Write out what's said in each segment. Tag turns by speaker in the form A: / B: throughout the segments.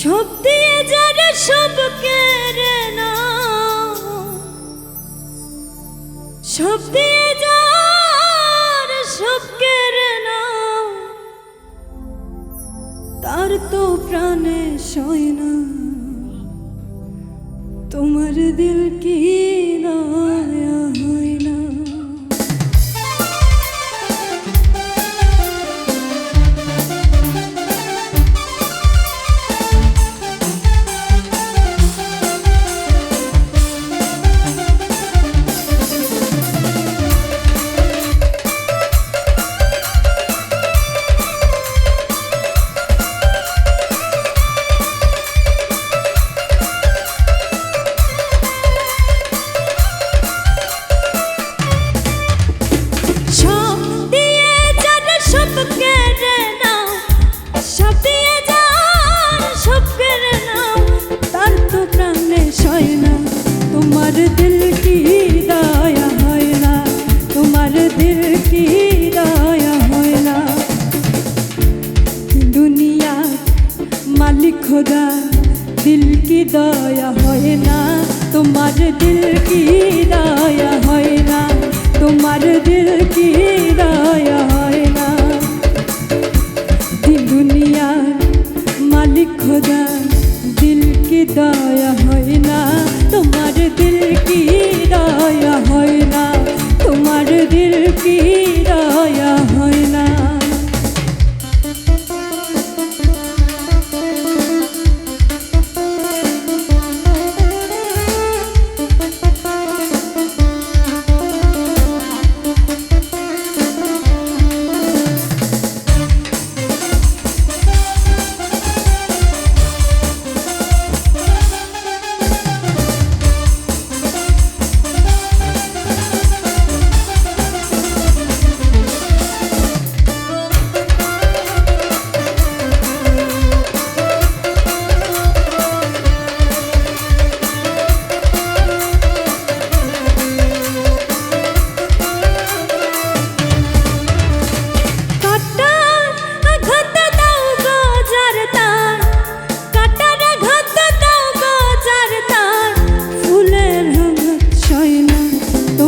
A: সব দিয়ে যারা সব কেড়ে না সব দিয়ে যার সব কেড়ে না তার তো প্রাণে সয় না। তোমার দিল কি কি দয়া না দুনিয়া মালিক খোদা, দিল দয়া তোমার কি তোমার কি দিল মালিক দয়া হয় না তোমার দিল কি দয়া হয় না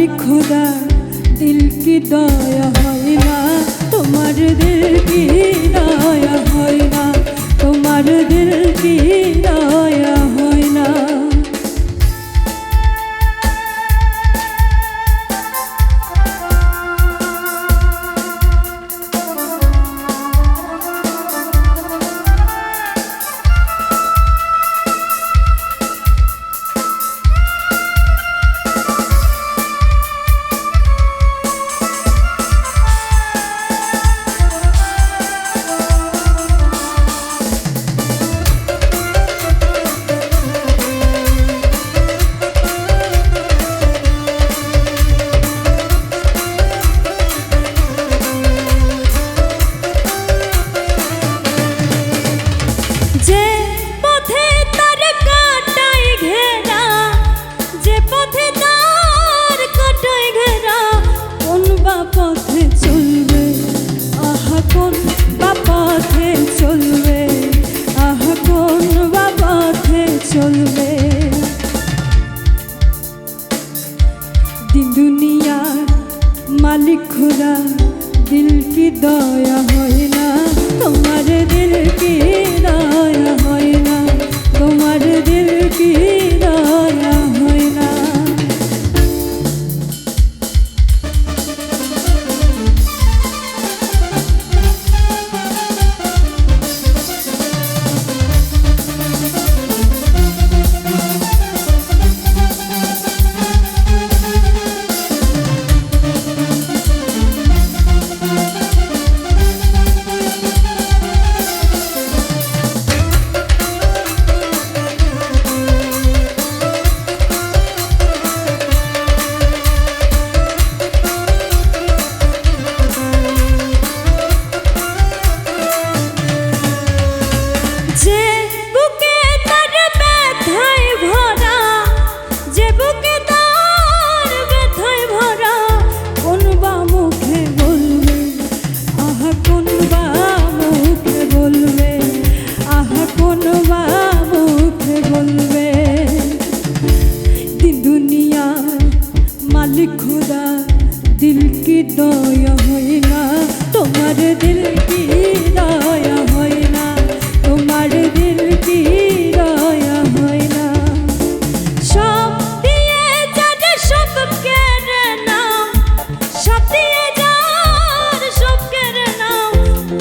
A: মালিক খোদা দিল কি দয়া হয় মা তোমার দিল কি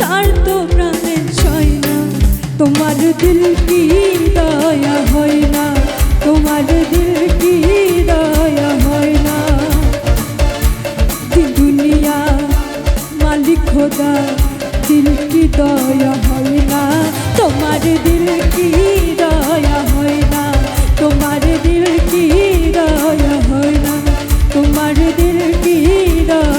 A: আর তো প্রাণে সয় না। তোমার দিল কি দয়া হয় না? তোমার দিল কি দয়া হয় না? দুনিয়া মালিক খোদা, দিল কি দয়া হয় না? তোমার দিল কি দয়া হয় না? তোমার দিল কি দয়া হয় না? তোমার দিল কি দয়া